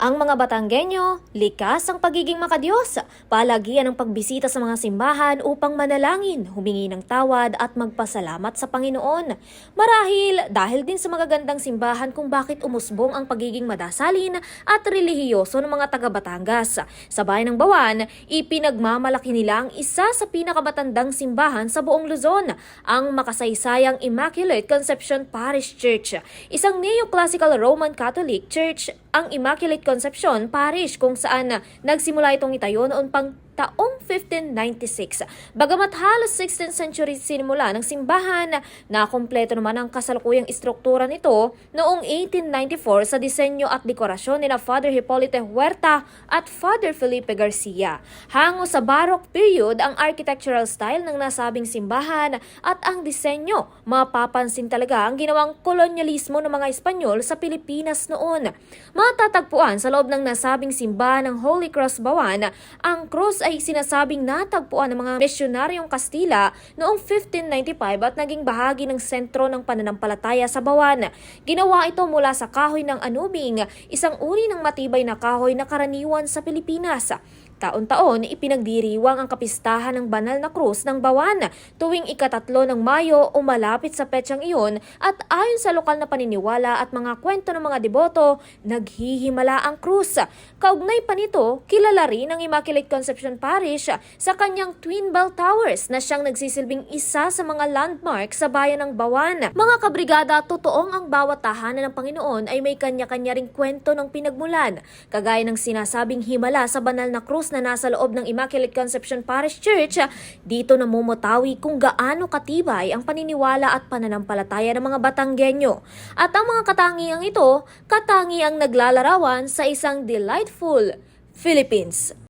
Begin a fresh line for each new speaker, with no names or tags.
Ang mga Batanggenyo, likas ang pagiging makadiyos, palagian ng pagbisita sa mga simbahan upang manalangin, humingi ng tawad at magpasalamat sa Panginoon. Marahil dahil din sa magagandang simbahan kung bakit umusbong ang pagiging madasalin at relihiyoso ng mga taga Batangas. Sa bayan ng Bawan, ipinagmamalaki nila ang isa sa pinakabatandang simbahan sa buong Luzon, ang makasaysayang Immaculate Conception Parish Church. Isang neoclassical Roman Catholic Church ang Immaculate Conception Parish kung saan nagsimula itong itayo noon pang taong 1596. Bagamat halos 16th century sinimula ng simbahan, nakompleto naman ang kasalukuyang istruktura nito noong 1894 sa disenyo at dekorasyon ni na Father Hippolyte Huerta at Father Felipe Garcia. Hango sa Baroque period ang architectural style ng nasabing simbahan at ang disenyo, mapapansin talaga ang ginawang kolonyalismo ng mga Espanyol sa Pilipinas noon. Matatagpuan sa loob ng nasabing simbahan ng Holy Cross Bawan, ang ay sinasabing natagpuan ng mga misyonaryong Kastila noong 1595 at naging bahagi ng sentro ng pananampalataya sa Bawan. Ginawa ito mula sa kahoy ng anubing, isang uri ng matibay na kahoy na karaniwan sa Pilipinas. Taon-taon, ipinagdiriwang ang kapistahan ng banal na krus ng Bawan tuwing ikatatlo ng Mayo o malapit sa petsang iyon at ayon sa lokal na paniniwala at mga kwento ng mga deboto, naghihimala ang krus. Kaugnay pa nito, kilala rin ang Immaculate Conception Parish sa kanyang Twin Bell Towers na siyang nagsisilbing isa sa mga landmark sa bayan ng Bawan. Mga kabrigada, totoong ang bawat tahanan ng Panginoon ay may kanya-kanya ring kwento ng pinagmulan, kagaya ng sinasabing himala sa banal na krus na nasa loob ng Immaculate Conception Parish Church, dito namumutawi kung gaano katibay ang paniniwala at pananampalataya ng mga Batanggenyo. At ang mga katangiang ito, katangiang naglalarawan sa isang delightful Philippines.